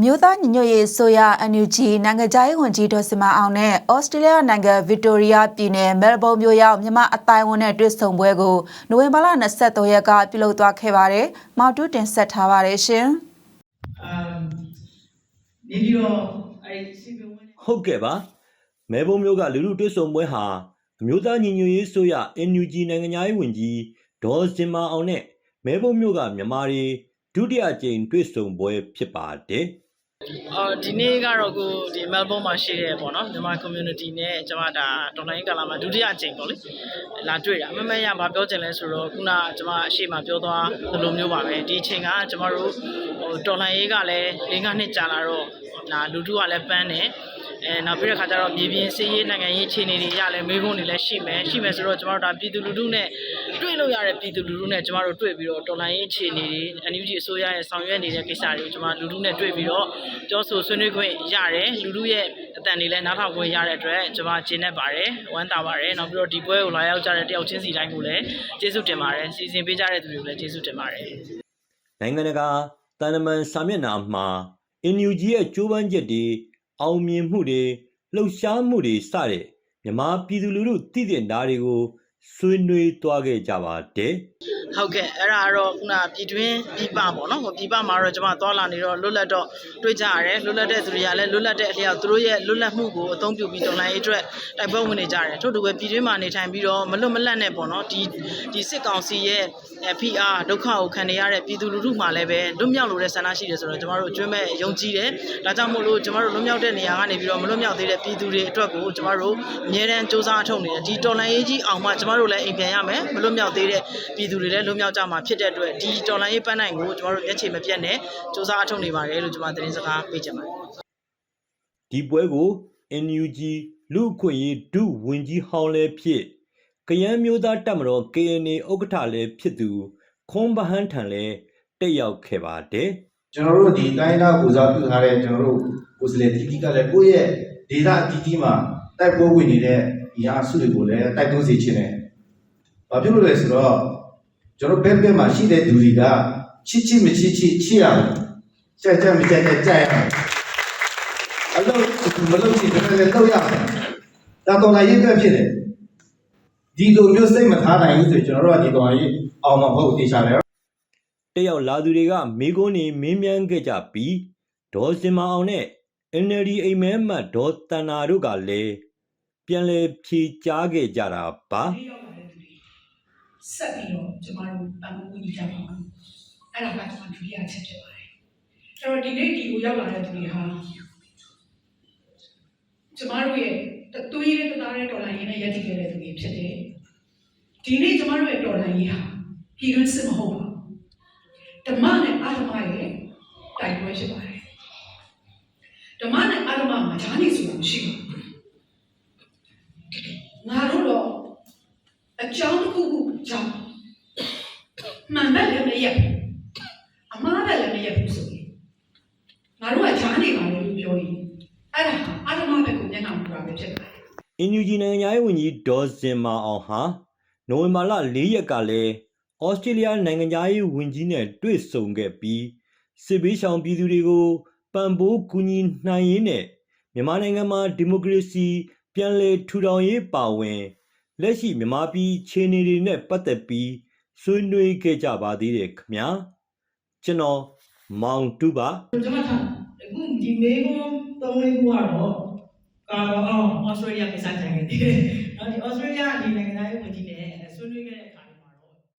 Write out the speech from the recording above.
အမျိုးသားညီညွတ်ရေးဆိုရ NUG နိုင်ငံခြားရေးဝန်ကြီးဒေါ်စင်မအောင်နဲ့ဩစတြေးလျနိုင်ငံဗစ်တိုးရီးယားပြည်နယ်မဲလ်ဘုန်းမြို့ရောက်မြန်မာအတိုင်းအဝန်နဲ့တွေ့ဆုံပွဲကိုနိုဝင်ဘာလ23ရက်ကပြုလုပ်သွားခဲ့ပါတယ်။မောက်တူးတင်ဆက်ထားပါတယ်ရှင်။အမ်နေပြီးတော့အဲ့စီပင်ဝင်ဟုတ်ကဲ့ပါမဲဘုံမျိုးကလူလူတွဲဆုံပွဲဟာအမျိုးသားညီညွတ်ရေးဆိုရ NUG နိုင်ငံသားရေးဝန်ကြီးဒေါ်စင်မာအောင်နဲ့မဲဘုံမျိုးကမြန်မာတွေဒုတိယကြိမ်တွဲဆုံပွဲဖြစ်ပါတယ် အော်ဒီနေ့ကတော့ကိုဒီမဲလ်ဘုန်းမှာရှိရဲပေါ့နော်မြန်မာ community နဲ့ကျွန်မဒါတော်လိုင်းကာလာမှာဒုတိယအကြိမ်ပေါ့လေလာတွေ့တာအမမရဘာပြောချင်လဲဆိုတော့ခုနကျွန်မအရှိမပြောသွားသလိုမျိုးပါပဲဒီအချိန်ကကျွန်တော်တို့ဟိုတော်လိုင်းရေးကလည်း၄၅နှစ်ကြာလာတော့နာလူထုကလည်းပန်းတယ် အဲနောက်ပြီးတဲ့ခါကျတော့မြေပြင်စီးရေးနိုင်ငံရေးအခြေအနေတွေရလဲမေးခွန်းတွေလည်းရှိမယ်ရှိမယ်ဆိုတော့ကျွန်တော်တို့ဒါပြည်သူလူထုနဲ့တွေ့လို့ရတဲ့ပြည်သူလူထုနဲ့ကျွန်တော်တို့တွေ့ပြီးတော့တော်လိုင်းရေးအခြေအနေတွေ NUG အစိုးရရဲ့ဆောင်ရွက်နေတဲ့ကိစ္စတွေကိုကျွန်တော်လူထုနဲ့တွေ့ပြီးတော့ပြောဆိုဆွေးနွေးခွင့်ရတယ်လူထုရဲ့အတန်တွေလည်းနားထောင်ခွင့်ရတဲ့အတွက်ကျွန်တော်ကျင်းနေပါတယ်ဝမ်းသာပါတယ်နောက်ပြီးတော့ဒီပွဲကိုလာရောက်ကြတဲ့တယောက်ချင်းစီတိုင်းကိုလည်းကျေးဇူးတင်ပါတယ်စီစဉ်ပေးကြတဲ့သူတွေကိုလည်းကျေးဇူးတင်ပါတယ်နိုင်ငံတကာတန်တမန်စာမျက်နှာမှာ NUG ရဲ့ကြိုးပမ်းချက်တွေ အောင်မြင်မှုတွေလှုပ်ရှားမှုတွေစတဲ့မြန်မာပြည်သူလူထုတည်တဲ့ဓာတ်တွေကို ဆွေးနွေးသွားခဲ့ကြပါတယ်ဟုတ်ကဲ့အဲ့ဒါကတော့ခုနပြည်တွင်းပြည်ပပေါ့နော်ဟိုပြည်ပမှာတော့ကျွန်မသွားလာနေတော့လွတ်လပ်တော့တွေ့ကြရတယ်လွတ်လပ်တဲ့သူတွေကလည်းလွတ်လပ်တဲ့အလျောက်သူတို့ရဲ့လွတ်လပ်မှုကိုအသုံးပြုပြီးတော်လှန်ရေးအတွက်တိုက်ပွဲဝင်နေကြတယ်ထို့တူပဲပြည်တွင်းမှာနေထိုင်ပြီးတော့မလွတ်မလပ်နဲ့ပေါ့နော်ဒီဒီစစ်ကောင်စီရဲ့ PR ဒုက္ခကိုခံနေရတဲ့ပြည်သူလူထုမှလည်းပဲလွတ်မြောက်လို့တဲ့ဆန္ဒရှိတယ်ဆိုတော့ကျွန်တော်တို့အကျွမ်းမဲ့ယုံကြည်တယ်ဒါကြောင့်မို့လို့ကျွန်တော်တို့လွတ်မြောက်တဲ့နေရာကနေပြီးတော့မလွတ်မြောက်သေးတဲ့ပြည်သူတွေအတွက်ကိုကျွန်တော်တို့အမြဲတမ်းစူးစမ်းအထောက်နေတယ်ဒီတော်လှန်ရေးကြီးအောင်မှကျွန်တော်တို့လည်းအိမ်ပြန်ရမယ်မလွတ်မြောက်သေးတဲ့ပြည်သူတွေလည်းလွတ်မြောက်ကြမှာဖြစ်တဲ့အတွက်ဒီတော်လှန်ရေးပန်းနိုင်ကိုကျွန်တော်တို့မျက်ခြေမပြတ်နဲ့စူးစမ်းအထောက်နေပါတယ်လို့ကျွန်မသတင်းစကားပေးချင်ပါတယ်ဒီပွဲကို NUG လူ့အခွင့်အရေးဒုဝန်ကြီးဟောင်းလည်းဖြစ်ကယန်းမျိုးသားတပ်မတော် KNA ဥက္ကဋ္ဌလည်းဖြစ်သူခွန်ဘဟန်းထံလည်းတက်ရောက်ခဲ့ပါတယ်ကျွန်တော်တို့ဒီတိုင်းသားကိုစားပြုထားတဲ့ကျွန်တော်တို့ကိုယ်စားလှယ်တီတီကလည်းကိုယ့်ရဲ့ဒေတာတီတီမှာတိုက်ပွဲဝင်နေတဲ့ ဒီဟာအစုတွေကိုလည်းတိုက်တွန်းစေချင်တယ်။ဘာဖြစ်လို့လဲဆိုတော့ကျွန်တော်ဘက်ဘက်မှာရှိတဲ့သူတွေကချစ်ချစ်မချစ်ချစ်ချစ်ရမယ်။ကြက်ကြက်မကြက်ကြက်ကြက်ရမယ်။အလုပ်မလုပ်ချင်တယ်လည်းလုပ်ရမယ်။ဒါတော်လာရေးအတွက်ဖြစ်တယ်။ဒီလိုမျိုးစိတ်မထားနိုင်ဘူးဆိုရင်ကျွန်တော်တို့ကဒီတော်ရေးအောင်မှာမဟုတ်တေချာတယ်တက်ရောက်လာသူတွေကမိကုန်းနေမင်းမြန်းခဲ့ကြပြီးဒေါ်စင်မအောင်နဲ့ NLD အိမ်မဲမှတ်ဒေါ်တန်နာတို့ကလည်း ပြန်လည်ဖြေကြားခဲ့ကြတာပါဒီရောက်လာတဲ့သူတွေဆက်ပြီးတော့ကျမတို့ပံ့ပိုးကူညီကြပါမယ်အဲ့ဒါကကျမဒုတိယချက်ဖြစ်ပါတယ်အဲ့တော့ဒီနေ့ဒီကိုရောက်လာတဲ့သူတွေဟာကျမတို့ရဲ့တသွေးတဲ့တသားတဲ့ဒေါ်လာရင်းနဲ့ရည်တည်ခဲ့တဲ့သူတွေဖြစ်တယ်ဒီနေ့ကျမတို့ရဲ့ဒေါ်လာရင်းဟာပြည်တွင်းစစ်မဟုတ်ပါဘူးဓမ္မနဲ့အာဓမ္မရဲ့တိုက်ပွဲဖြစ်ပါတယ်ဓမ္မနဲ့အာဓမ္မမှာဈာနေဆိုတာမရှိပါဘူးငါတို့တော့ အကြောင်းတစ်ခုခုကြောင့်မှန်တယ်လည်းမရက်ဘူးအမှားတယ်လည်းမရက်ဘူးဆိုရင်ငါတို့ကဈာနေပါလေလို့ပြောရင်အဲ့ဒါဟာအတ္တမဘက်ကိုမျက်နှာမူတာပဲဖြစ်ပါတယ် NUG နိုင်ငံသားရေးဝန်ကြီးဒေါ်စင်မအောင်ဟာနိုဝင်ဘာလ၄ရက်ကလည်းဩစတြေးလျနိုင်ငံသားရေးဝန်ကြီးနဲ့တွေ့ဆုံခဲ့ပြီးစစ်ဘေးရှောင်ပြည်သူတွေကိုပံ့ပိုးကူညီနိုင်ရေးနဲ့မြန်မာနိုင်ငံမှာဒီမိုကရေစီပြန်လည်ထူထောင်ရေးပါဝင် လက်ရှိမြမပြည်ခြေနေတွေနဲ့ပတ်သက်ပြီးဆွေးနွေးခဲ့ကြပါသေးတယ်ခင်ဗျာကျွန်တော်မောင်တူပါကျွန်မထားအခုဒီမေးခွန်းသုံးလေးခုကတော့ကာတော့အော်ဩစတြေးလျကစားကြတယ်နော်ဒီဩစတြေးလျဒီနိုင်ငံသားရဲ့ဝင်ကြီးနဲ့ဆွေးနွေးခဲ့တဲ့အခါ